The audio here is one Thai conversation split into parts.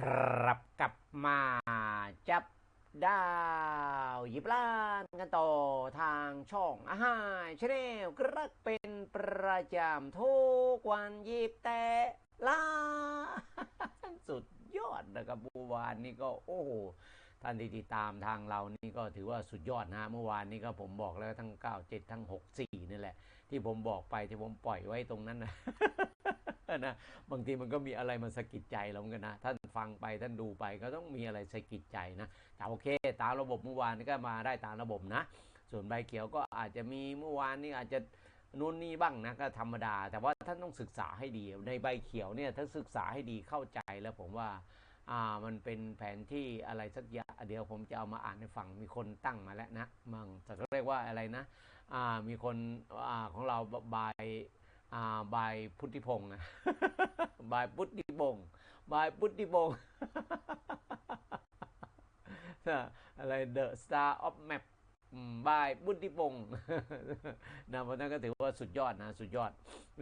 ครับกลับมาจับดาวหยิบล้านกันต่อทางช่องอาหารชาแนลกระเป็นประจำทุกวันหยิบแต่ล้านสุดยอดนะครับเมื่อวานนี้ก็โอ้โหท่านที่ติดตามทางเรานี่ก็ถือว่าสุดยอดนะเมื่อวานนี้ก็ผมบอกแล้วทั้ง 9 7 ทั้ง 6 4 นี่แหละ ที่ผมบอกไปที่ผมปล่อยไว้ตรงนั้นนะนะบางทีมันก็มีอะไรมาสะกิดใจเราเหมือนกันนะท่าน ฟังไปท่านดูไปก็ต้องมีอะไรสะกิดใจนะแต่โอเค ตามระบบเมื่อวานนี้ก็มาได้ตามระบบนะ ส่วนใบเขียวก็อาจจะมีเมื่อวานนี้อาจจะนู่นนี่บ้างนะก็ธรรมดา แต่ว่าท่านต้องศึกษาให้ดี ในใบเขียวเนี่ยถ้าศึกษาให้ดีเข้าใจแล้วผมว่าอ่ามันเป็นแผนที่อะไรสักอย่างเดี๋ยวผมจะเอามาอ่านให้ฟังมีคนตั้งมาแล้วนะมังแต่ก็เรียกว่าอะไรนะอ่ามีคนอ่าของเราบายอ่าบายพุทธิพงศ์นะบายพุทธิพงศ์ บายพุทธิพงศ์อะไร The Star of Map บายบุญทิพงศ์นะเพราะนั้นก็ถือว่าสุดยอดนะสุดยอด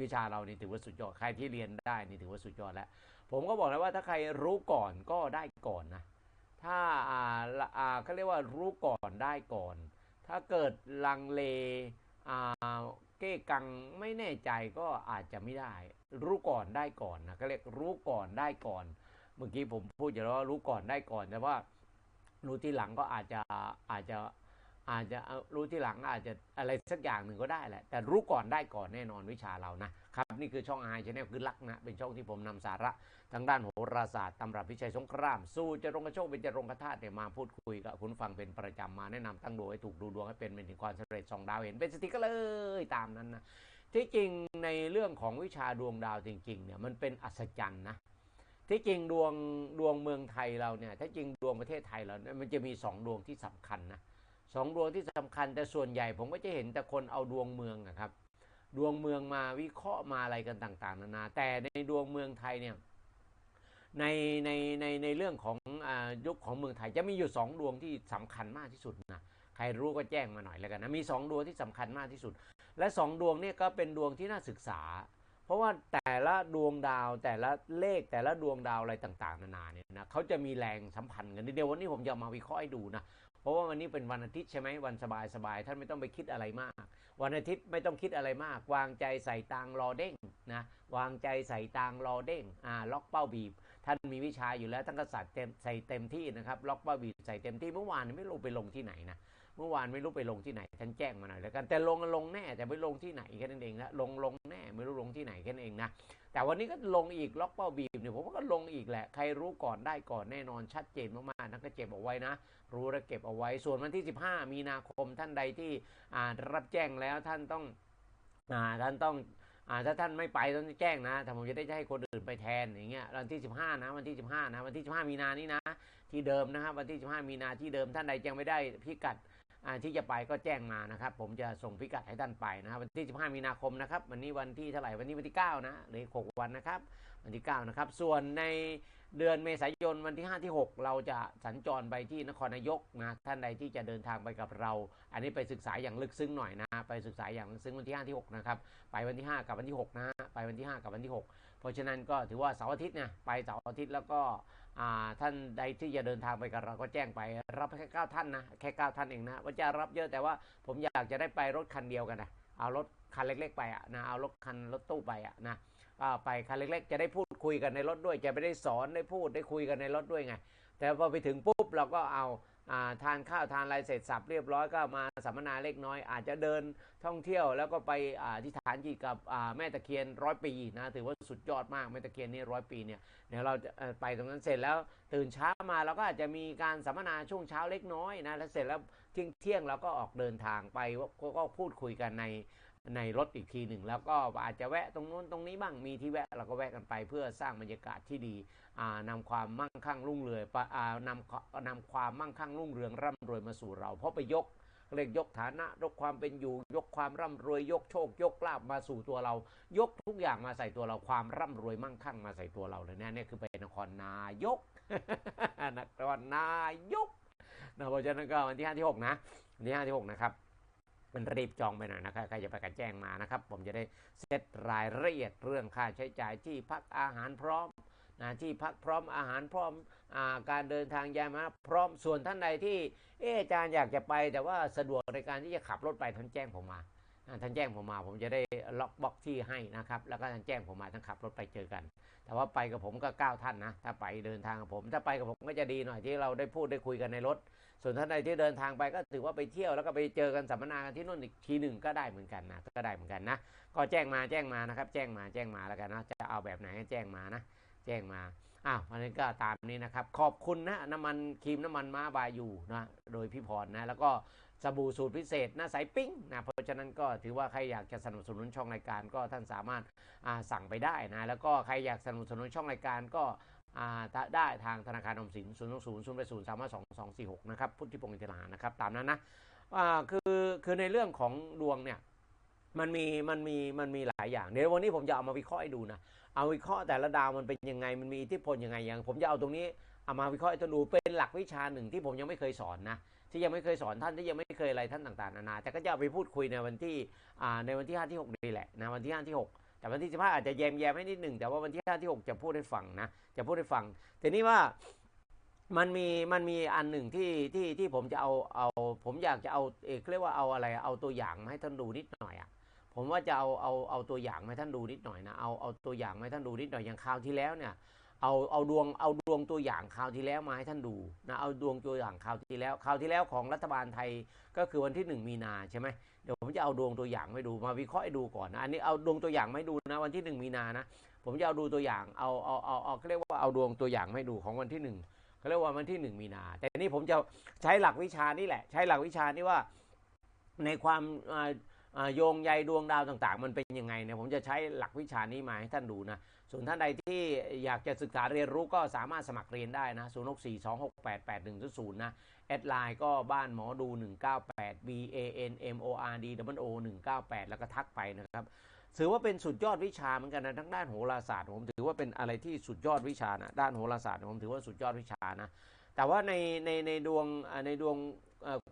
วิชาเรานี่ถือว่าสุดยอดใครที่เรียนได้นี่ถือว่าสุดยอดแล้ว ผมก็บอกแล้วว่าถ้าใครรู้ก่อนก็ได้ก่อนนะถ้าอ่าอ่าเขาเรียกว่ารู้ก่อนได้ก่อน ถ้าเกิดลังเลอ่าเก้กังไม่แน่ใจก็อาจจะไม่ได้ รู้ก่อนได้ก่อนนะก็เรียกรู้ก่อนได้ก่อน เมื่อกี้ผมพูดอยู่แล้วว่ารู้ก่อนได้ก่อน แต่ว่ารู้ที่หลังก็อาจจะอาจจะอาจจะรู้ที่หลังอาจจะอะไรสักอย่างหนึ่งก็ได้แหละ แต่รู้ก่อนได้ก่อนแน่นอนวิชาเรานะครับ นี่คือช่องไอชแนลคือลักนะ เป็นช่องที่ผมนำสาระทางด้านโหราศาสตร์ตำรับวิชัยสงคราม สู้จะรงกระโชคเป็นจะรงกระธาตุเนี่ยมาพูดคุยกับคุณฟังเป็นประจำมาแนะนำตั้งดวงให้ถูกดูดวงให้เป็นเป็นถึงความสำเร็จสองดาวเห็นเป็นสติก็เลยตามนั้นนะ ที่จริงในเรื่องของวิชาดวงดาวจริงๆเนี่ยมันเป็นอัศจรรย์นะที่จริงดวงดวงเมืองไทยเราเนี่ยถ้าจริงดวงประเทศไทยเราเนี่ยมันจะมีสองดวงที่สำคัญนะสองดวงที่สำคัญแต่ส่วนใหญ่ผมก็จะเห็นแต่คนเอาดวงเมืองอะครับ ดวงเมืองมาวิเคราะห์มาอะไรกันต่าง ๆ นานา แต่ในดวงเมืองไทยเนี่ยในในในในเรื่องของอายุคของเมืองไทยจะมีอยู่สองดวงที่สำคัญมากที่สุดนะใครรู้ก็แจ้งมาหน่อยแล้วกันนะมีสองดวงที่สำคัญมากที่สุด และสองดวงเนี่ยก็เป็นดวงที่น่าศึกษา เพราะว่าแต่ละดวงดาวแต่ละเลขแต่ละดวงดาวอะไรต่างๆ นานาเนี่ยนะเขาจะมีแรงสัมพันธ์กันเดี๋ยววันนี้ผมจะมาวิเคราะห์ให้ดูนะเพราะว่าวันนี้เป็นวันอาทิตย์ใช่ไหมวันสบายๆท่านไม่ต้องไปคิดอะไรมาก วันอาทิตย์ไม่ต้องคิดอะไรมาก วางใจใส่ตังรอเด้งนะวางใจใส่ตังรอเด้งอ่าล็อกเป้าบีบ ท่านมีวิชาอยู่แล้วท่านก็ใส่เต็มใส่เต็มที่นะครับล็อกเป้าบีบใส่เต็มที่เมื่อวานไม่รู้ไปลงที่ไหนนะ เมื่อวานไม่รู้ไปลงที่ไหนท่านแจ้งมาหน่อยแล้วกันแต่ลงลงแน่แต่ไม่ลงที่ไหนแค่นั้นเองนะลงลงแน่ไม่รู้ลงที่ไหนแค่นั้นเองนะแต่วันนี้ก็ลงอีกล็อกเป้าบีบเนี่ยผมว่าก็ลงอีกแหละใครรู้ก่อนได้ก่อนแน่นอนชัดเจนมากๆท่านก็เก็บเอาไว้นะ รู้และเก็บเอาไว้ ส่วนวันที่ 15 มีนาคมท่านใดที่รับแจ้งแล้วท่านต้องอท่านต้องอถ้าท่านไม่ไปต้องแจ้งนะแต่ผมจะได้ให้คนอื่นไปแทนอย่างเงี้ยวันที่ 15 นะวันที่ 15 นะวันที่ 15 มีนานี้นะ ที่เดิมนะครับวันที่ 15 มีนาที่เดิมท่านใดยังไม่ได้พิกัดอ่า ที่จะไปก็แจ้งมานะครับ ผมจะส่งพิกัดให้ท่านไปนะครับวันที่ 15 มีนาคมนะครับ วันนี้วันที่เท่าไหร่วันนี้วันที่ 9 นะหลืออก6วันนะครับ วันที่ 9 นะครับ ส่วนในเดือนเมษายนวันที่ 5 ที่ 6 เราจะสัญจรไปที่นครนายกนะท่านใดที่จะเดินทางไปกับเรา อันนี้ไปศึกษาอย่างลึกซึ้งหน่อยนะ ไปศึกษาอย่างลึกซึ้งวันที่ 5 ที่ 6 นะครับ ไปวันที่ 5 กับวันที่ 6 นะไปวันที่ 5 กับวันที่ 6 เพราะฉะนั้นก็ถือว่าเสาร์อาทิตย์เนี่ยไปเสาร์อาทิตย์แล้วก็ ท่านใดที่จะเดินทางไปกับเราก็แจ้งไป รับแค่9ท่านนะแค่9ท่านเองนะว่าจะรับเยอะแต่ว่าผมอยากจะได้ไปรถคันเดียวกันนะเอารถคันเล็ก ๆ ไปอะนะเอารถคันรถตู้ไปอะนะไปคันเล็ก ๆ จะได้พูดคุยกันในรถด้วย จะไม่ได้สอนได้พูดได้คุยกันในรถด้วยไง แต่พอไปถึงปุ๊บเราก็เอา ทานข้าวทานอะไรเสร็จสับเรียบร้อยก็มาสัมมนาเล็กน้อย อาจจะเดินท่องเที่ยวแล้วก็ไปอ่าที่ฐานจิตกับแม่ตะเคียนร้อยปีนะถือว่าสุดยอดมากแม่ตะเคียนนี่ร้อยปีเนี่ยเดี๋ยวเราจะไปตรงนั้นเสร็จแล้วตื่นเช้ามาเราก็อาจจะมีการสัมมนาช่วงเช้าเล็กน้อยนะแล้วเสร็จแล้วเที่ยงเที่ยงเราก็ออกเดินทางไปก็พูดคุยกันในในรถอีกทีหนึ่งแล้วก็อาจจะแวะตรงนู้นตรงนี้บ้างมีที่แวะเราก็แวะกันไปเพื่อสร้างบรรยากาศที่ดี นำความมั่งคั่งรุ่งเรืองนำนำความมั่งคั่งรุ่งเรืองร่ำรวยมาสู่เรา เพราะไปยกเรียกยกฐานะยกความเป็นอยู่ ยกความร่ำรวยยกโชค ยกลาบมาสู่ตัวเรา ยกทุกอย่างมาใส่ตัวเราความร่ำรวยมั่งคั่งมาใส่ตัวเราเลยเนี่ยนี่คือเป็นนครนายกนครนายกนะเพราะฉะนั้นก็วันที่ห้าที่หกนะวันที่ห้าที่หกนะครับมันรีบจองไปหน่อยนะครับใครจะไปกันแจ้งมานะครับ ผมจะได้เซตรายละเอียดเรื่องค่าใช้จ่ายที่พักอาหารพร้อม นะที่พักพร้อมอาหารพร้อมอการเดินทางยามาพร้อมส่วนท่านใดที่เอออาจารย์อยากจะไป แต่ว่าสะดวกในการที่จะขับรถไปท่านแจ้งผมมาท่านแจ้งผมมา ผมจะได้ล็อกบล็อกที่ให้นะครับ แล้วก็ท่านแจ้งผมมาท่านขับรถไปเจอกัน แต่ว่าไปกับผมก็เก้าท่านนะ ถ้าไปเดินทางกับผม ถ้าไปกับผมก็จะดีหน่อยที่เราได้พูดได้คุยกันในรถ ส่วนท่านใดที่เดินทางไปก็ถือว่าไปเที่ยวแล้วก็ไปเจอกันสัมมนากันที่นู่นอีกทีหนึ่งก็ได้เหมือนกันนะ ก็ได้เหมือนกันนะ ก็แจ้งมาแจ้งมานะครับ แจ้งมาแจ้งมาแล้วกันนะ จะเอาแบบไหนแจ้งมานะ แจ้งมาอ้าววันนี้ก็ตามนี้นะครับ ขอบคุณนะน้ำมันครีมน้ำมันม้าบายูนะโดยพี่พรนะแล้วก็สบู่สูตรพิเศษหน้าใสปิ้งนะเพราะฉะนั้นก็ถือว่าใครอยากจะสนับสนุนช่องรายการก็ท่านสามารถสั่งไปได้นะแล้วก็ใครอยากสนับสนุนช่องรายการก็ได้ทางธนาคารอมสิน0 2 0 0 0 8 0 3 5 2 2 4 6นะครับพุทธิพงศ์อินทรานะครับตามนั้นนะคือคือในเรื่องของดวงเนี่ย มันมีมันมีมันมีหลายอย่างเดี๋ยววันนี้ผมจะเอามาวิเคราะห์ให้ดูนะเอาวิเคราะห์แต่ละดาวมันเป็นยังไงมันมีอิทธิพลยังไงอย่างผมจะเอาตรงนี้เอามาวิเคราะห์ให้ท่านดูเป็นหลักวิชาหนึ่งที่ผมยังไม่เคยสอนนะที่ยังไม่เคยสอนท่านที่ยังไม่เคยอะไรท่านต่างๆนานาแต่ก็จะเอาไปพูดคุยในวันที่อ่าในวันที่5ที่6นี่แหละนะวันที่5ที่ 6 แต่วันที่15อาจจะแยมแยมให้นิดหนึ่งแต่ว่าวันที่5ที่6จะพูดให้ฟังนะจะพูดให้ฟังแต่นี่ว่ามันมีมันมีอันหนึ่งที่ที่ที่ผมจะเอาเอาผมอยากจะเอาเอกเรียกว่าเอาอะไรเอาตัวอย่างมาให้ท่านดูนิดหน่อยอะ ผมว่าจะเอาเอาเอาตัวอย่างมาให้ท่านดูนิดหน่อยนะเอาเอาตัวอย่างมาให้ท่านดูนิดหน่อยอย่างคราวที่แล้วเนี่ยเอาเอาดวงเอาดวงตัวอย่างคราวที่แล้วมาให้ท่านดูนะเอาดวงตัวอย่างคราวที่แล้วคราวที่แล้วของรัฐบาลไทยก็คือวันที่หนึ่งมีนาใช่ไหมเดี๋ยวผมจะเอาดวงตัวอย่างมาให้ดูมาวิเคราะห์ให้ดูก่อนนะอันนี้เอาดวงตัวอย่างมาให้ดูนะวันที่หนึ่งมีนานะผมจะเอาดูตัวอย่างเอาเอาเอาเอาเขาเรียกว่าเอาดวงตัวอย่างให้ดูของวันที่หนึ่งเขาเรียกว่าวันที่หนึ่งมีนา แต่นี่ผมจะใช้หลักวิชานี่แหละ ใช้หลักวิชานี่ว่าในความ โยงใยดวงดาวต่างๆ มันเป็นยังไงเนี่ยผมจะใช้หลักวิชานี้มาให้ท่านดูนะ ส่วนท่านใดที่อยากจะศึกษาเรียนรู้ก็สามารถสมัครเรียนได้นะ 0 6 4 2 6 8 8 1 0นะแอดไลน์ก็บ้านหมอดู 198 B A N M O R D W O 198 แล้วก็ทักไปนะครับ ถือว่าเป็นสุดยอดวิชาเหมือนกันนะทั้งด้านโหราศาสตร์ผมถือว่าเป็นอะไรที่สุดยอดวิชานะด้านโหราศาสตร์ผมถือว่าสุดยอดวิชานะ แต่ว่าในในในดวงในดวง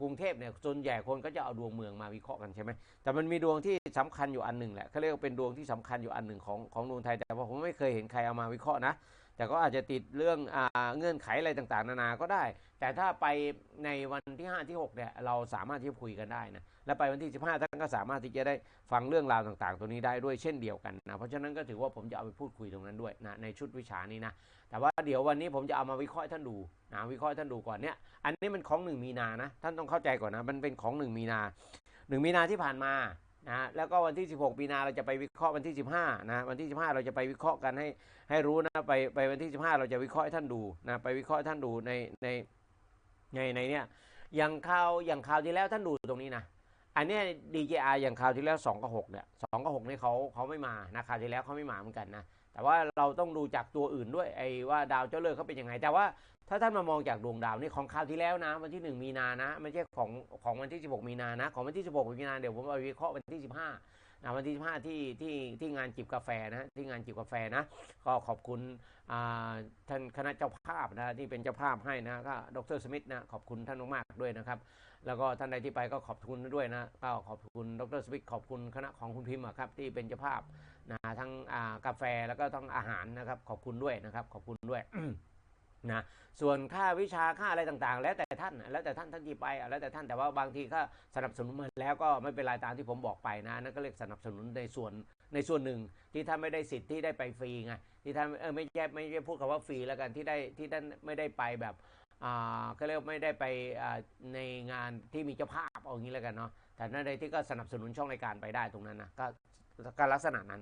กรุงเทพเนี่ยส่วนใหญ่คนก็จะเอาดวงเมืองมาวิเคราะห์กันใช่ไหมแต่มันมีดวงที่สำคัญอยู่อันหนึ่งแหละเขาเรียกว่าเป็นดวงที่สำคัญอยู่อันหนึ่งของของดวงไทยแต่ว่าผมไม่เคยเห็นใครเอามาวิเคราะห์นะ แต่ก็อาจจะติดเรื่องอเงื่อนไขอะไรต่างๆ นานาก็ได้ แต่ถ้าไปในวันที่ 5 ที่6เนี่ยเราสามารถที่จะคุยกันได้นะและไปวันที่ 15ท่านก็สามารถที่จะได้ฟังเรื่องราวต่างๆ ตัวนี้ได้ด้วยเช่นเดียวกันนะเพราะฉะนั้นก็ถือว่าผมจะเอาไปพูดคุยตรงนั้นด้วยนะในชุดวิชานี้นะแต่ว่าเดี๋ยววันนี้ผมจะเอามาวิเคราะห์ท่านดูนะวิเคราะห์ท่านดูก่อนเนี่ยอันนี้มันของหนึ่งมีนานะท่านต้องเข้าใจก่อนนะมันเป็นของหนึ่งมีนาหนึ่งมีนาที่ผ่านมา นะแล้วก็วันที่ 16มีนาเราจะไปวิเคราะห์วันที่ 15นะวันที่ 15 เราจะไปวิเคราะห์กันให้ให้รู้นะไปไปวันที่ 15 เราจะวิเคราะห์ให้ท่านดูนะไปวิเคราะห์ให้ท่านดูในในในในเนี่ยอย่างข่าวอย่างข่าวที่แล้วท่านดูตรงนี้นะอันเนี้ย DJI อย่างข่าวที่แล้ว2กับ6เนี่ย2กับ6นี่เขาเขาไม่มานะข่าวที่แล้วเขาไม่มาเหมือนกันนะ แต่ว่าเราต้องดูจากตัวอื่นด้วยไอ้ว่าดาวเจ้าเลิกษ์เขาเป็นยังไง แต่ว่าถ้าท่านมามองจากดวงดาวนี่ของคราวที่แล้วนะ วันที่ 1 มีนานะไม่ใช่ของของวันที่ 16 มีนานะ ของวันที่ 16 มีนาเดี๋ยวผมเอาไปวิเคราะห์วันที่ 15นะวันที่ 15 ที่ที่ที่งานจิบกาแฟนะที่งานจิบกาแฟนะ ก็ขอบคุณท่านคณะเจ้าภาพนะที่เป็นเจ้าภาพให้นะก็ดรสมิธนะขอบคุณท่านมากๆด้วยนะครับ แล้วก็ท่านใดที่ไปก็ขอบคุณด้วยนะก็ขอบคุณดรสมิธขอบคุณคณะของคุณพิมพ์ครับที่เป็นเจ้าภาพ นะทั้งอ่ากาแฟแล้วก็ทั้งอาหารนะครับ ขอบคุณด้วยนะครับ ขอบคุณด้วยนะส่วนค่าวิชาค่าอะไรต่างๆ แล้วแต่ท่านนะแล้วแต่ท่านท่านที่ไปอะแล้วแต่ท่านแต่ว่าบางทีก็สนับสนุนมาแล้วก็ไม่เป็นไรตามที่ผมบอกไปนะนั่นก็เรียกสนับสนุนในส่วนในส่วนหนึ่งที่ท่านไม่ได้สิทธิ์ที่ได้ไปฟรีไงที่ท่านเออไม่แย่ไม่ใช่พูดคำว่าฟรีแล้วกันที่ได้ที่ท่านไม่ได้ไปแบบอ่าก็เรียกว่าไม่ได้ไปอ่าในงานที่มีเจ้าภาพเอางี้แล้วกันเนาะแต่นั่นใดที่ก็สนับสนุนช่องรายการไปได้ตรงนั้นนะก็ ก็ลักษณะนั้น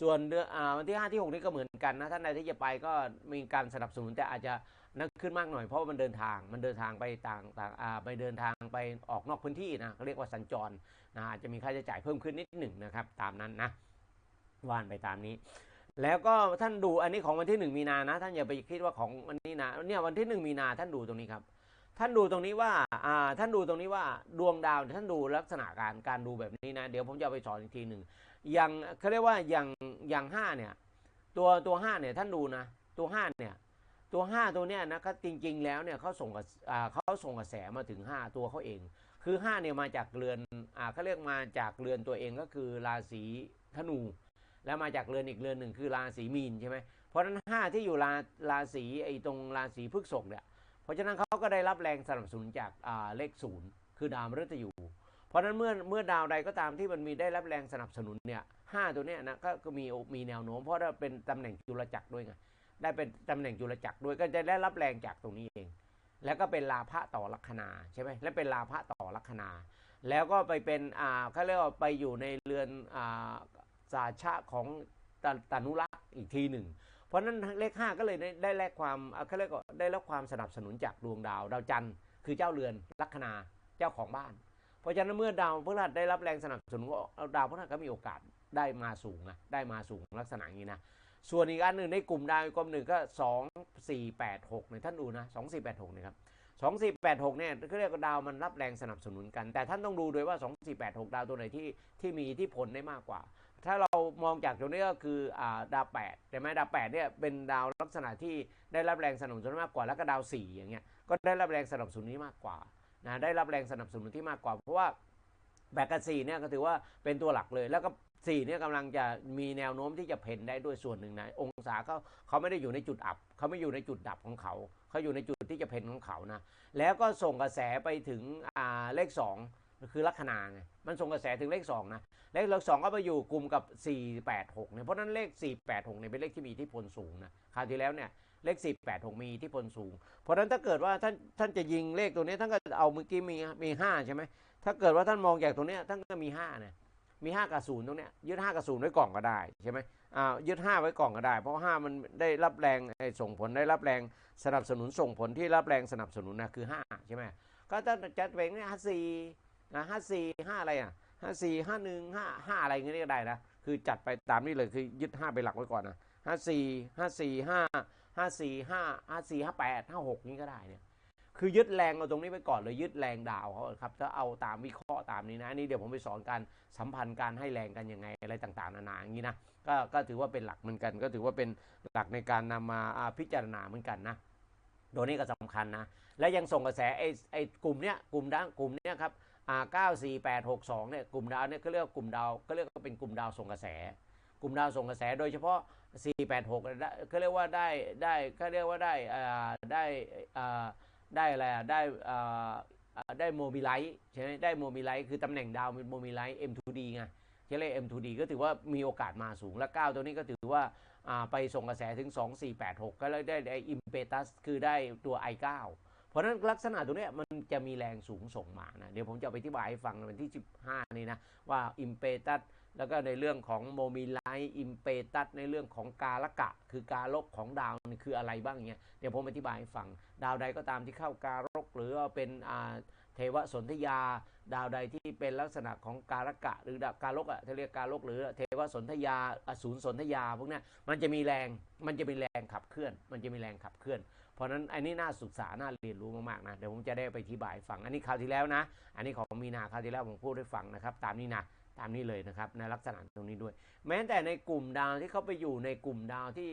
ส่วนเดือนวันที่ 5 ที่ 6 นี่ก็เหมือนกันนะท่านใดที่จะไปก็มีการสนับสนุนแต่อาจจะนักขึ้นมากหน่อยเพราะว่ามันเดินทางมันเดินทางไปต่างต่างไปเดินทางไปออกนอกพื้นที่นะเขาเรียกว่าสัญจรนะอาจจะมีค่าใช้จ่ายเพิ่มขึ้นนิดหนึ่งนะครับตามนั้นนะว่านไปตามนี้ แล้วก็ท่านดูอันนี้ของวันที่ 1 มีนานะ ท่านอย่าไปคิดว่าของวันนี้นะเนี่ยวันที่ 1 มีนาท่านดูตรงนี้ครับ ท่านดูตรงนี้ว่าอ่าท่านดูตรงนี้ว่าดวงดาวท่านดูลักษณะการการดูแบบนี้นะ เดี๋ยวผมจะเอาไปสอนอีกทีหนึ่งอย่างเขาเรียกว่าอย่างอย่างห้าเนี่ยตัวตัวห้าเนี่ยท่านดูนะตัวห้าเนี่ยตัวห้าตัวเนี้ยนะครับจริง ๆ แล้วเนี่ยเขาส่งกับอ่าเขาส่งกระแสมาถึงห้าตัวเขาเอง คือห้าเนี่ยมาจากเรือนอ่าเขาเรียกมาจากเรือนตัวเองก็คือราศีธนู แล้วมาจากเรือนอีกเรือนหนึ่งคือราศีมีนใช่ไหมเพราะฉะนั้นห้าที่อยู่ราราศีไอ้ตรงราศีพฤกษภเนี่ย เพราะฉะนั้นเขาก็ได้รับแรงสนับสนุนจากเลขศูนย์คือดาวมฤตยู เพราะฉะนั้นเมื่อเมื่อดาวใดก็ตามที่มันมีได้รับแรงสนับสนุนเนี่ยห้าตัวเนี้ยนะก็ก็มีมีแนวโน้ม เพราะว่าเป็นตำแหน่งจุลจักรด้วยไงได้เป็นตำแหน่งจุลจักรด้วยก็จะได้รับแรงจากตรงนี้เอง แล้วก็เป็นลาภะต่อลัคนาใช่ไหมและเป็นลาภะต่อลัคนา แล้วก็ไปเป็นอ่าเขาเรียกว่าไปอยู่ในเรือนอ่าสาชะของตตานุรักษ์อีกทีหนึ่ง เพราะนั้นเลขห้าก็เลยได้แลกความเขาเรียกว่าได้รับความสนับสนุนจากดวงดาวดาวจันทร์คือเจ้าเรือนลัคนาเจ้าของบ้าน เพราะฉะนั้นเมื่อดาวพฤหัสได้รับแรงสนับสนุนดาวพฤหัสก็มีโอกาสได้มาสูงนะได้มาสูงลักษณะนี้นะส่วนอีกอันหนึ่งในกลุ่มดาวกลุ่มหนึ่งก็สองสี่แปดหกเนี่ยท่านดูนะสองสี่แปดหกนะครับสองสี่แปดหกเนี่ยเขาเรียกว่าดาวมันรับแรงสนับสนุนกัน แต่ท่านต้องดูด้วยว่าสองสี่แปดหกดาวตัวไหนที่ที่มีอิทธิพลได้มากกว่า ถ้าเรามองจากตรงนี้ก็คืออาดาวแปดใช่ไหมดาวแปดเนี่ยเป็นดาวลักษณะที่ได้รับแรงสนับสนุนมากกว่าแล้วก็ดาวสี่อย่างเงี้ยก็ได้รับแรงสนับสนุนนี้มากกว่านะได้รับแรงสนับสนุนที่มากกว่า เพราะว่าแบกกับสี่เนี่ยก็ถือว่าเป็นตัวหลักเลย แล้วก็สี่เนี่ยกำลังจะมีแนวโน้มที่จะเพ่นได้ด้วยส่วนหนึ่งนะองศาเขาเขาไม่ได้อยู่ในจุดอับ เขาไม่อยู่ในจุดดับของเขาเขาอยู่ในจุดที่จะเพ่นของเขานะแล้วก็ส่งกระแสไปถึงเลขสอง คือลัคนาไงมันส่งกระแสถึงเลขสองนะ เลขเลขสองก็ไปอยู่กลุ่มกับ 486เนี่ยเพราะนั้นเลข 486เนี่ยเป็นเลขที่มีอิทธิพลสูงนะคราวที่แล้วเนี่ยเลข 486 มีอิทธิพลสูง เพราะนั้นถ้าเกิดว่าท่านท่านจะยิงเลขตัวนี้ท่านก็เอาเมื่อกี้มีมี5ใช่ไหมถ้าเกิดว่าท่านมองจากตรงนี้ท่านก็มี5เนี่ยมี5กับ0ตรงเนี้ยยึด5กับ0ไว้ก่อนก็ได้ใช่ไหมอ่ายึด 5 ไว้ก่อนก็ได้ เพราะ 5 มันได้รับแรงส่งผลได้รับแรงสนับสนุนส่งผลที่รับแรงสนับสนุนนะคือ5ใช่ไหมก็ถ้าจัดเป็นเนี่ย54 นะ54 5อะไรอะห้าสี่ห้าหนึ่งห้าห้าอะไรเงี้ยก็ได้นะคือจัดไปตามนี้เลยคือยึดห้าไปนหลักไว้ก่อนนะห้าสี่ห้าสี่ห้าห้าสี่ห้าห้าสี่ห้าแปดห้าหกนี้ก็ได้เนี่ยคือยึดแรงเอาตรงนี้ไปก่อนเลยยึดแรงดาวเขาครับถ้าเอาตามวิเคราะห์ตามนี้นะนนี้เดี๋ยวผมไปสอนการสัมพันธ์การให้แรงกันยังไงอะไรต่างๆนานาอย่างนี้นะก็ก็ถือว่าเป็นหลักเหมือนกัน ก็ถือว่าเป็นหลักในการนำมาอ่าพิจารณาเหมือนกันนะโดยนี้ก็สำคัญนะและยังส่งกระแสไอ้ไอ้กลุ่มเนี้ยกลุ่มดังกลุ่มเนี้ยครับ อ่า94862เนี่ยกลุ่มดาวเนี่ยก็เรียกกลุ่มดาวก็เรียกว่าเป็นกลุ่มดาวส่งกระแส กลุ่มดาวส่งกระแส โดยเฉพาะ 486เนี่ยได้ก็เรียกว่าได้ได้ก็เรียกว่าได้อ่าได้อ่าได้อะไรอะได้อ่าได้โมบิไลท์ใช่ไหมได้โมบิไลท์คือตำแหน่งดาวเป็นโมบิไลท์ M2D ไงที่เรียก M2D ก็ถือว่ามีโอกาสมาสูงและ9ตัวนี้ก็ถือว่าไปส่งกระแสถึง 2486 ก็เลยได้ได้อิมเปตัสคือได้ตัว I9 เพราะนั้นลักษณะตัวเนี้ยมัน จะมีแรงสูงส่งมานะเดี๋ยวผมจะไปอธิบายให้ฟังในวันที่ 15 นี้นะ ว่าอิมเปตัสแล้วก็ในเรื่องของโมมิไลอิมเปตัสในเรื่องของกาลกะ คือการลบของดาวนี่คืออะไรบ้างเงี้ยเดี๋ยวผมอธิบายให้ฟัง ดาวใดก็ตามที่เข้าการกหรือว่าเป็นอ่าเทวสนธยา ดาวใดที่เป็นลักษณะของการกะ หรือดาวการลกอะที่เรียกการลก หรือเทวสนธยาอสูรสนธยาพวกนี้มันจะมีแรงมันจะมีแรงขับเคลื่อน มันจะมีแรงขับเคลื่อน ราะฉะนั้นอันนี้น่าศึกษา น่าเรียนรู้มากๆนะ เดี๋ยวผมจะได้ไปอธิบายฟัง อันนี้คราวที่แล้วนะ อันนี้ของมีนาคราวที่แล้วผมพูดให้ฟังนะครับ ตามนี้นะตามนี้เลยนะครับในลักษณะตรงนี้ด้วย แม้แต่ในกลุ่มดาวที่เขาไปอยู่ในกลุ่มดาวที่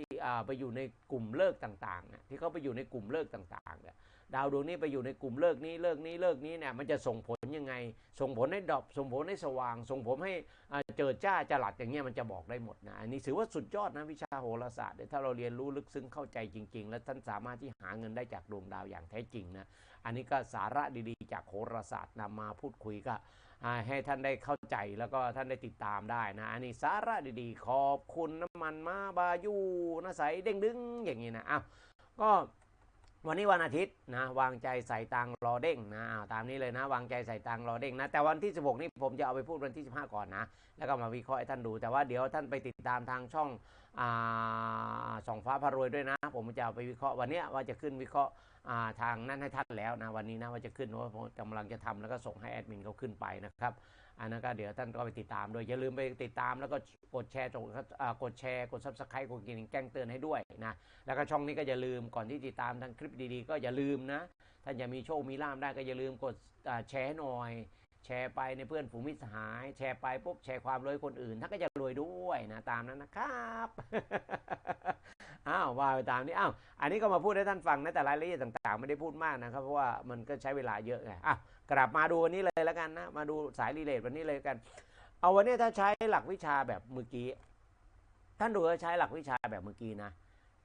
ไปอยู่ในกลุ่มเลิกต่างๆเนี่ยที่เขาไปอยู่ในกลุ่มเลิกต่างๆเนี่ยดาวดวงนี้ไปอยู่ในกลุ่มเลิกนี้เลิกนี้เลิกนี้เนี่ยมันจะส่งผลยังไง ส่งผลให้ดรอปส่งผลให้สว่าง ส่งผลให้ เจิดจ้าจรัสอย่างเงี้ยมันจะบอกได้หมดนะอันนี้ถือว่าสุดยอดนะวิชาโหราศาสตร์เนี่ยถ้าเราเรียนรู้ลึกซึ้งเข้าใจจริง ๆ และท่านสามารถที่หาเงินได้จากดวงดาวอย่างแท้จริงนะอันนี้ก็สาระดีๆ จากโหราศาสตร์นำมาพูดคุยก็ให้ท่านได้เข้าใจแล้วก็ท่านได้ติดตามได้นะ อันนี้สาระดีๆ ขอบคุณน้ำมันมาบายูนะใสเด้งดึงอย่างนี้นะอ้าวก็ วันนี้วันอาทิตย์นะวางใจใส่ตังรอเด้งนะอ้าตามนี้เลยนะ วางใจใส่ตังรอเด้งนะ แต่วันที่ 16 นี่ผมจะเอาไปพูดวันที่ 15 ก่อนนะ แล้วก็มาวิเคราะห์ให้ท่านดู แต่ว่าเดี๋ยวท่านไปติดตามทางช่องอ่าสองฟ้าพารวยด้วยนะ ผมจะเอาไปวิเคราะห์วันนี้ว่าจะขึ้นวิเคราะห์ทางนั้นให้ท่านแล้วนะวันนี้นะว่าจะขึ้นว่าผมกำลังจะทำแล้วก็ส่งให้แอดมินเขาขึ้นไปนะครับ อันนั้นก็เดี๋ยวท่านก็ไปติดตามด้วยอย่าลืมไปติดตามแล้วก็กดแชร์กดแชร์กดซับสไครต์กดกระดิ่งแจ้งเตือนให้ด้วยนะแล้วก็ช่องนี้ก็อย่าลืมก่อนที่ติดตามทางคลิปดีๆ ก็อย่าลืมนะท่านจะมีโชคมีลาภได้ก็อย่าลืมกดแชร์ให้หน่อย แชร์ไปในเพื่อนฝูงมิตรสหาย แชร์ไปปุ๊บแชร์ความรวยคนอื่นท่านก็จะรวยด้วยนะตามนั้นนะครับอ้าวว่าไปตามนี้อ้าวอันนี้ก็มาพูดให้ท่านฟังนะแต่รายละเอียดต่างๆ ไม่ได้พูดมากนะครับเพราะว่ามันก็ใช้เวลาเยอะไงอ้าว กลับมาดูวันนี้เลยแล้วกันนะ มาดูสายรีเลทวันนี้เลยกัน เอาวันนี้ถ้าใช้หลักวิชาแบบเมื่อกี้ ท่านดูว่าใช้หลักวิชาแบบเมื่อกี้นะ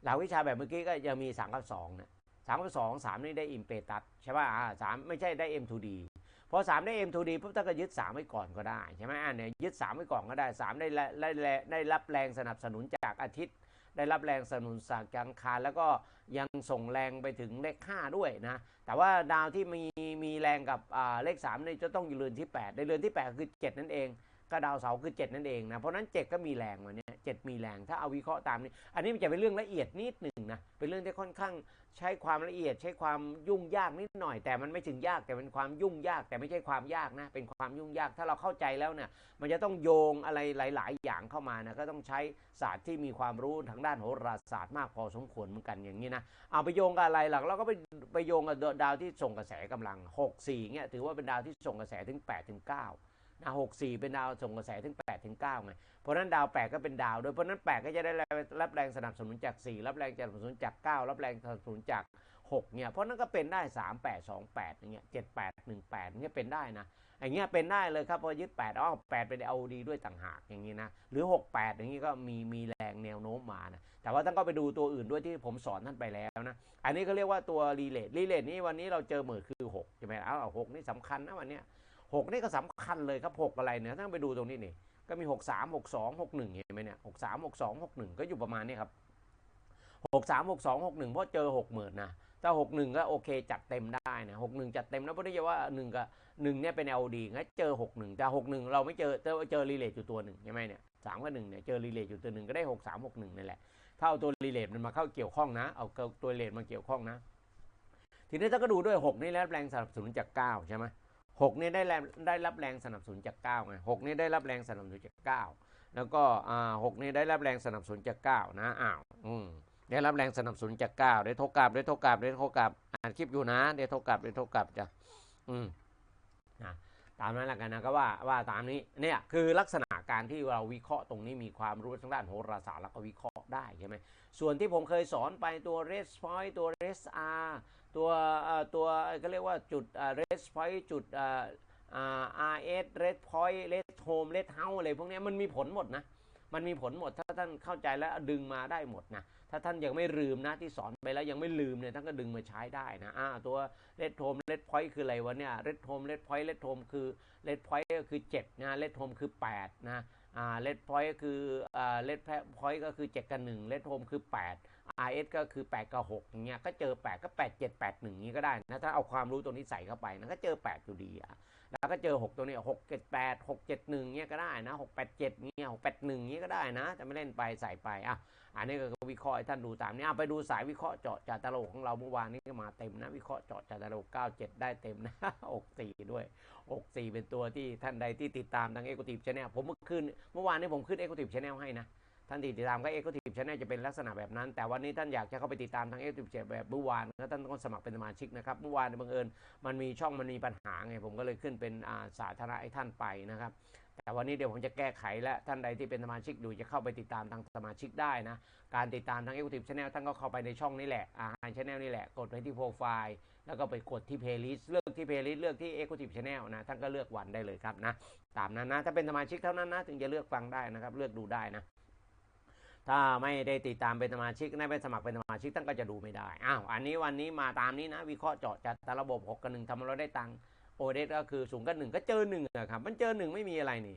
หลักวิชาแบบเมื่อกี้ก็ยังมี3กับ2นะสามกับสองสามนี่ได้อิมเปตัสใช่ป่ะอ่าสามไม่ใช่ได้ M2D พอสามได้ M2D ปุ๊บท่านก็ยึดสามไว้ก่อนก็ได้ใช่ไหมอ่าเนี่ยยึดสามไว้ก่อนก็ได้สามได้ได้ได้ได้รับแรงสนับสนุนจากอาทิตย์ ได้รับแรงสนับสนุนจากจังคารแล้วก็ ยังส่งแรงไปถึงเลข 5 ด้วยนะ แต่ว่าดาวที่มีมีแรงกับเลข 3 นี่จะต้องอยู่เรือนที่ 8 ในเรือนที่ 8 คือ 7 นั่นเอง ก็ดาวเสาร์คือ 7 นั่นเองนะ เพราะนั้น 7 ก็มีแรงวันนี้7มีแรงถ้าเอาวิเคราะห์ตามนี้ อันนี้มันจะเป็นเรื่องละเอียดนิดหนึ่งนะเป็นเรื่องที่ค่อนข้างใช้ความละเอียด ใช้ความยุ่งยากนิดหน่อย แต่มันไม่ถึงยากแต่เป็นความยุ่งยาก แต่ไม่ใช่ความยากนะเป็นความยุ่งยาก ถ้าเราเข้าใจแล้วเนี่ยมันจะต้องโยงอะไรหลาย ๆ อย่างเข้ามานะก็ต้องใช้ศาสตร์ที่มีความรู้ทางด้านโหราศาสตร์มากพอสมควรเหมือนกันอย่างนี้นะเอาไปโยงกับอะไรหลักเราก็ไปไปโยงกับดาวที่ส่งกระแสกำลัง 6 4เนี่ยถือว่าเป็นดาวที่ส่งกระแสถึง8ถึง9 นะ6 4เป็นดาวส่งกระแสถึง8ถึง9ไง เพราะนั้นดาว8ก็เป็นดาวด้วยเพราะนั้น8ก็จะได้รับแรงสนับสนุนจาก4รับแรงสนับสนุนจาก9รับแรงสนับสนุนจาก6เนี่ย เพราะนั้นก็เป็นได้3 8 2 8องแปดอย่างเงี้ย7 8 1 8อย่างเงี้ยเป็นได้นะอย่างเงี้ยเป็นได้เลยครับพอยึด8อ้าว8เป็นเอาดีด้วยต่างหากอย่างงี้นะหรือ6 8อย่างงี้ก็มีมีแรงแนวโน้มมานะแต่ว่าท่านก็ไปดูตัวอื่นด้วยที่ผมสอนท่านไปแล้วนะอันนี้ก็เรียกว่าตัวรีเลทรีเลทนี่วันนี้เราเจอเหมือคือ6ใช่ไหมเอาหกนี่สำคัญนะวันเนี้ย หกนี่ก็สำคัญเลยครับหกอะไรเนี่ยท่านไปดูตรงนี้นี่ ก็มี 6 3 6 2 6 1 เห็นไหมเนี่ย 6 3 6 2 6 1 ก็อยู่ประมาณนี้ครับ 6 3 6 2 6 1 เพราะเจอ 6 0,000นะถ้า 6 1 ก็โอเคจัดเต็มได้นะ6 1 จัดเต็มนะเพราะได้ว่า 1 กับ1เนี่ยเป็น LD งั้นเจอ 6 1 แต่ 6 1 เราไม่เจอเจอเจอรีเลทอยู่ตัวหนึ่งใช่ไหมเนี่ย3กับ1เนี่ยเจอรีเลทอยู่ตัวหนึ่งก็ได้ 6 3 6 1นั่นแหละถ้าเอาตัวรีเลทมันมาเข้าเกี่ยวข้องนะ เอาตัวรีเลทมาเกี่ยวข้องนะ ทีนี้ถ้าก็ดูด้วย 6 นี่แล้วแรงสนับสนุนจาก 9 ใช่ไหม หกนี่ได้แรงได้รับแรงสนับสนุนจากเก้าไงหกนี่ได้รับแรงสนับสนุนจากเก้าแล้วก็อ่าหกนี่ได้รับแรงสนับสนุนจากเก้านะอ้าวอืมได้รับแรงสนับสนุนจากเก้าได้โทรกลับได้โทรกลับได้โทรกลับอ่านคลิปอยู่นะได้โทรกลับได้โทรกลับจ้ะอืมนะตามนั้นละกันนะก็ว่าว่าตามนี้เนี่ยคือลักษณะการที่เราวิเคราะห์ตรงนี้มีความรู้ทางด้านโหราศาสตร์แล้วก็วิเคราะห์ ได้ใช่ไหมส่วนที่ผมเคยสอนไปตัว rest point ตัว rest r ตัวตัวก็เรียกว่าจุด rest point จุด RS red point red home red house อะไรพวกนี้มันมีผลหมดนะมันมีผลหมดถ้าท่านเข้าใจแล้วดึงมาได้หมดนะถ้าท่านยังไม่ลืมนะที่สอนไปแล้วยังไม่ลืมเนี่ยท่านก็ดึงมาใช้ได้นะอ่าตัว red home red point คืออะไรวะเนี่ย red home red point red home คือ red point ก็คือ7นะ red home คือ8นะ อ่าเลดพอยต์ก็คืออ่า red point ก็คือ 7 กับ 1เลดโฮมคือ 8 RS ก็คือ 8 กับ6อย่างเงี้ยก็เจอ 8 ก็ 8 7 8 1นี้ก็ได้นะถ้าเอาความรู้ตรงนี้ใส่เข้าไปนะก็เจอ 8 อยู่ดีอะ แล้วก็เจอ 6 ตัวนี้6 7 8 6 7 1เงี้ยก็ได้นะ 6 8 7เงี้ย6 8 1เงี้ยก็ได้นะแต่ไม่เล่นไปใส่ไปอะอันนี้ก็วิเคราะห์ให้ท่านดูตามนี้เอาไปดูสายวิเคราะห์เจาะจาตโลกของเราเมื่อวานนี้ก็มาเต็มนะ วิเคราะห์เจาะจาตโลก97 ได้เต็มนะอก4ด้วยอก4เป็นตัวที่ท่านใดที่ติดตามทางเอ็กซ์ทีฟชาแนลผมเมื่อคืนเมื่อวานนี้ผมขึ้นเอ็กซ์ทีฟชาแนลให้นะ ท่านติดตามก็เอ็กซ์ทีฟชาแนลจะเป็นลักษณะแบบนั้น แต่วันนี้ท่านอยากจะเข้าไปติดตามทางเอ็กซ์ทีฟแบบเมื่อวานก็ท่านต้องสมัครเป็นสมาชิกนะครับเมื่อวานบังเอิญมันมีช่องมันมีปัญหาไงผมก็เลยขึ้นเป็นาสาธารณะให้ท่านไปนะครับแต่วันนี้เดี๋ยวผมจะแก้ไขและท่านใดที่เป็นสมาชิกอยู่จะเข้าไปติดตามทางสมาชิกได้นะ การติดตามทางเอ็กซ์ทีฟชาแนลท่านก็เข้าไปในช่องนี้แหละอาหารชาแนลนี่แหละ กดไปที่โปรไฟล์แล้วก็ไปกดที่เพลย์ลิสต์เลือกที่เพลย์ลิสต์เลือกที่ Active Channel นะท่านก็เลือกวันได้เลยครับนะ ตามนั้นนะ ถ้าเป็นสมาชิกเท่านั้นนะ ถึงจะเลือกฟังได้นะครับ เลือกดูได้นะ ถ้าไม่ได้ติดตามเป็นสมาชิกไม่ไปสมัครเป็นสมาชิกท่านก็จะดูไม่ได้ อ้าว อันนี้วันนี้มาตามนี้นะ วิเคราะห์เจาะจัดแต่ระบบ6กับ1ทำให้เราได้ตังโอเดสก็คือสูงกับ1ก็เจอ1อะครับ มันเจอหนึ่งไม่มีอะไรนี่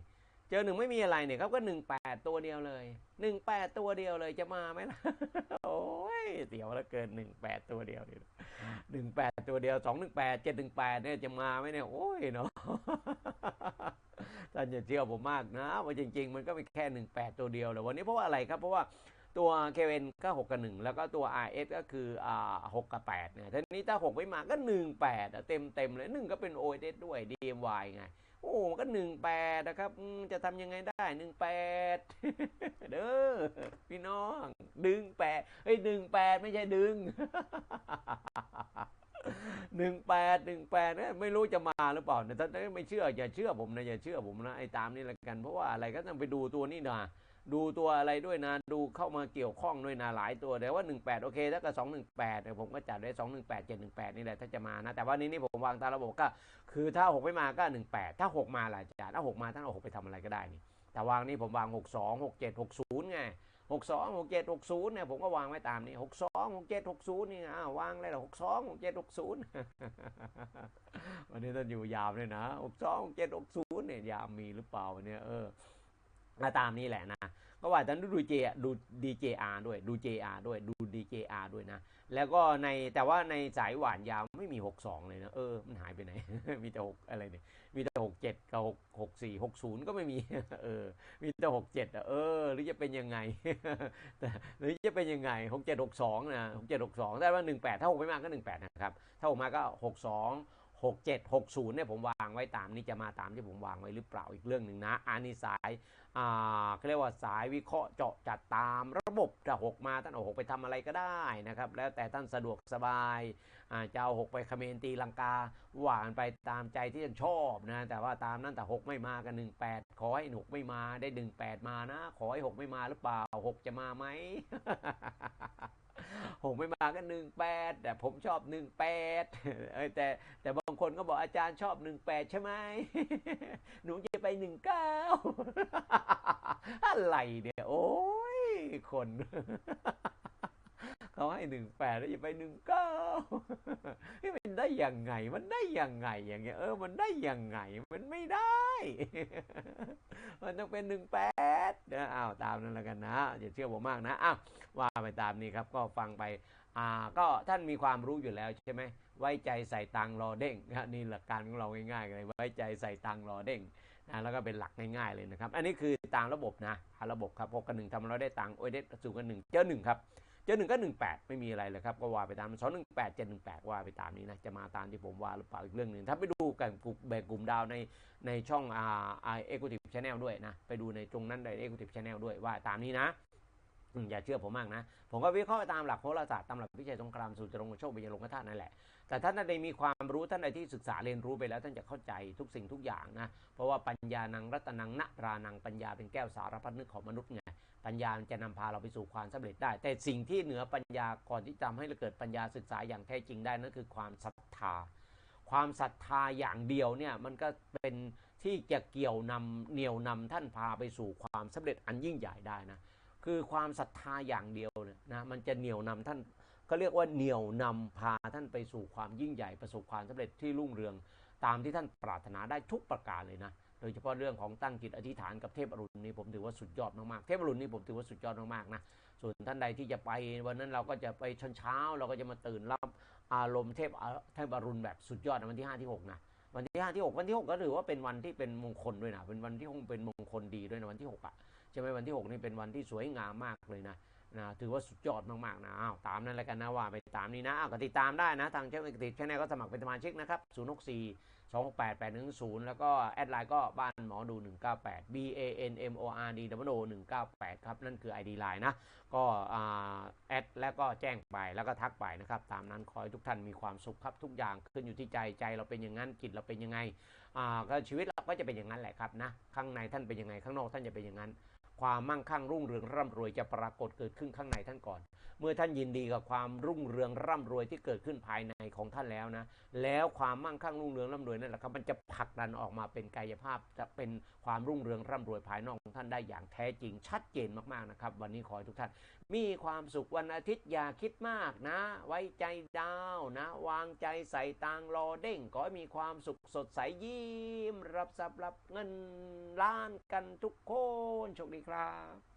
เจอหนึ่งไม่มีอะไรเนี่ยครับก็หนึ่งแปดตัวเดียวเลยหนึ่งแปดตัวเดียวเลยจะมาไหมล่ะโอ้ ยเสียวแล้วเกิน1 8ตัวเดียวนี่หนึ่งแปดตัวเดียวสองหนึ่งแปดเจ็ดหนึ่งแปดเนี่ยจะมาไหมเนี่ยโอ้ยเนาะท่านอย่าเชื่อผมมากนะว่าจริง ๆ มันก็เป็นแค่หนึ่งแปดตัวเดียวเลยวันนี้เพราะว่าอะไรครับเพราะว่าตัวเคเวนก็หกกับหนึ่งแล้วก็ตัว RS ก็คืออ่าหกกับแปดเนี่ยทีนี้ถ้าหกไม่มาก็หนึ่งแปดเต็มเต็มเลยหนึ่งก็เป็น OS ด้วย DMY ไง โอ้มันก็หนึ่งแปดนะครับ จะทำยังไงได้หนึ่งแปดเด้อพี่น้อง ดึงแปดเฮ้ยหนึ่งแปดไม่ใช่ดึงหนึ่งแปดหนึ่งแปดนี่ไม่รู้จะมาหรือเปล่าแต่ถ้าไม่เชื่ออย่าเชื่อผมนะอย่าเชื่อผมนะไอ้ตามนี่ละกัน เพราะว่าอะไรก็ต้องไปดูตัวนี้นะ ดูตัวอะไรด้วยนะ ดูเข้ามาเกี่ยวข้องด้วยนะหลายตัวแต่ว่า 18 โอเคถ้ากับ218เนี่ยผมก็จัดได้ 218 718 นี่แหละถ้าจะมานะ แต่ว่านี้นี่ผมวางตามระบบก็คือถ้า 6 ไม่มาก็ 18 ถ้า 6 มาล่ะจัดถ้า 6 มาท่านเอา6ไปทำอะไรก็ได้นี่ แต่วางนี่ผมวาง 62 67 60 ไงหกสองหกเจ็ดหกศูนย์เนี่ยผมก็วางไว้ตามนี้หกสองหกเจ็ดหกศูนย์นี่อ้าววางเลยหรอหกสองหกเจ็ดหกศูนย์วันนี้ท่านอยู่ยาวเลยนะหกสองหกเจ็ดหกศูนย์เนี่ยยามมีหรือเปล่าวันนี้เออ มาตามนี้แหละนะก็ว่าท่านดูเจดูดีเจอาร์ด้วยดู JR ด้วยดู DJR ด้วยนะ แล้วก็ในแต่ว่าในสายหวานยาวไม่มี 62 เลยนะ เออ มันหายไปไหน มีแต่ 6 อะไรเนี่ย มีแต่ 67 กับ 6 64 60 ก็ไม่มี เออ มีแต่ 67อะเออ หรือจะเป็นยังไงแต่หรือจะเป็นยังไง 67 62 นะ 67 62แต่ว่า 18 ถ้า 6 ไม่มากก็ 18 นะครับ ถ้า 6 มาก็ 62 67 60เนี่ยผมวางไว้ตามนี้จะมาตามที่ผมวางไว้หรือเปล่าอีกเรื่องหนึ่งนะอันนี้สายอ่าเขาเรียกว่าสายวิเคราะห์เจาะจัดตามระบบจะหกมาท่านเอาหกไปทำอะไรก็ได้นะครับ แล้วแต่ท่านสะดวกสบายอ่าจะเอาหกไปคเมนตีลังกาหวานไปตามใจที่ท่านชอบนะแต่ว่าตามนั้นแต่หกไม่มากันหนึ่งแปดขอให้หกไม่มาได้หนึ่งแปดมานะ ขอให้หกไม่มาหรือเปล่าหกจะมาไหม ผมไม่มาก็หนึ่งแปดแต่ผมชอบหนึ่งแปดแต่แต่บางคนก็บอกอาจารย์ชอบหนึ่งแปดใช่ไหมหนูจะไปหนึ่งเก้าอะไรเนี่ย โอ้ยคน เขาให้หนึ่งแปดแล้วจะไปหนึ่งเก้ามันได้ยังไง มันได้ยังไงอย่างเงี้ยเออมันได้ยังไงมันไม่ได้ มันต้องเป็นหนึ่งแปดอ้าวตามนั้นแล้วกันนะอย่าเชื่อผมมากนะอ้าวว่าไปตามนี้ครับก็ฟังไปอ่าก็ท่านมีความรู้อยู่แล้วใช่ไหมไว้ใจใส่ตังรอเด้งนะนี่หลักการของเราง่ายๆเลยไว้ใจใส่ตังรอเด้งนะแล้วก็เป็นหลักง่ายๆเลยนะครับ อันนี้คือตามระบบนะระบบครับหกกับหนึ่งทำเราได้ตังโอ้ยได้สูงกันหนึ่งเจอหนึ่งครับ เจอหนึ่งก็หนึ่งแปดไม่มีอะไรเลยครับก็ว่าไปตามสองหนึ่งแปดเจ็ดหนึ่งแปดว่าไปตามนี้นะจะมาตามที่ผมว่าหรือเปล่าอีกเรื่องหนึ่งถ้าไปดูกันกลุ่มแบ่งกลุ่มดาวในในช่องอ่าไอเอ็กซ์ทีฟชาแนลด้วยนะไปดูในตรงนั้นในเอ็กซ์ทีฟชาแนลด้วยว่าตามนี้นะอย่าเชื่อผมมากนะ ผมก็วิเคราะห์ไปตามหลักโหราศาสตร์ตามหลักวิจัยสงครามสู่จรงโชควิญญาณลงกระทานั่นแหละ แต่ท่านใดมีความรู้ท่านใดที่ศึกษาเรียนรู้ไปแล้วท่านจะเข้าใจทุกสิ่งทุกอย่างนะ เพราะว่าปัญญานังรัตนังนรานังปัญญาเป็นแก้วสารพัดนึกของมนุษย์ไง ปัญญาจะนำพาเราไปสู่ความสำเร็จได้ แต่สิ่งที่เหนือปัญญาก่อนที่จะทำให้เราเกิดปัญญาศึกษาอย่างแท้จริงได้นั่นคือความศรัทธา ความศรัทธาอย่างเดียวเนี่ยมันก็เป็นที่จะเกี่ยวนำเหนี่ยวนำท่านพาไปสู่ความสำเร็จอันยิ่งใหญ่ได้นะคือความศรัทธาอย่างเดียวเนี่ยนะมันจะเหนี่ยวนำท่านก็เรียกว่าเหนี่ยวนำพาท่านไปสู่ความยิ่งใหญ่ประสบความสำเร็จที่รุ่งเรืองตามที่ท่านปรารถนาได้ทุกประการเลยนะ ดยเฉพาะเรื่องของตั้งจิตอธิษฐานกับเทพอรุณนี่ผมถือว่าสุดยอดมากๆ เทพอรุณนี่ผมถือว่าสุดยอดมากๆนะ ส่วนท่านใดที่จะไปวันนั้นเราก็จะไปชันเช้าเราก็จะมาตื่นรับอารมณ์เทพเทพอรุณแบบสุดยอดในวันที่5ที่6นะวันที่5ที่6วันที่ 6 ก็ถือว่าเป็นวันที่เป็นมงคลด้วยนะเป็นวันที่คงเป็นมงคลดีด้วยนะวันที่6อะใช่ไหมวันที่6นี่เป็นวันที่สวยงามมากเลยนะนะถือว่าสุดยอดมากๆนะอ้าวตามนั้นแล้วกันนะว่าไปตามนี้นะอ้าวก็ติดตามได้นะทางเจ้าหน้าที่ชแนก็สมัครเป็นสมาชิกนะครับ0 6 4 2 6 8 8 1 0 แล้วก็แอดไลน์ก็บ้านหมอดู 198 B A N M O R D W O 198 ครับ นั่นคือ ID ไลน์นะ ก็แอดแล้วก็แจ้งไปแล้วก็ทักไปนะครับ ตามนั้นขอให้ทุกท่านมีความสุขครับทุกอย่างขึ้นอยู่ที่ใจใจเราเป็นอย่างนั้นจิตเราเป็นยังไงอ่าก็ชีวิตเราก็จะเป็นอย่างนั้นแหละครับนะข้างในท่านเป็นยังไงข้างนอกท่านจะเป็นอย่างนั้น ความมั่งคั่งรุ่งเรืองร่ำรวยจะปรากฏเกิดขึ้นข้างในท่านก่อน เมื่อท่านยินดีกับความรุ่งเรืองร่ำรวยที่เกิดขึ้นภายในของท่านแล้วนะ แล้วความมั่งคั่งรุ่งเรืองร่ำรวยนั่นแหละครับมันจะผลักดันออกมาเป็นกายภาพ จะเป็นความรุ่งเรืองร่ำรวยภายนอกของท่านได้อย่างแท้จริงชัดเจนมากๆนะครับ วันนี้ขอให้ทุกท่าน มีความสุขวันอาทิตย์อย่าคิดมากนะ ไว้ใจดาวนะ วางใจใส่ตางรอเด้งขอให้มีความสุขสดใสยิ้ม รับทรัพย์รับเงินล้านกันทุกคนโชคดีครับ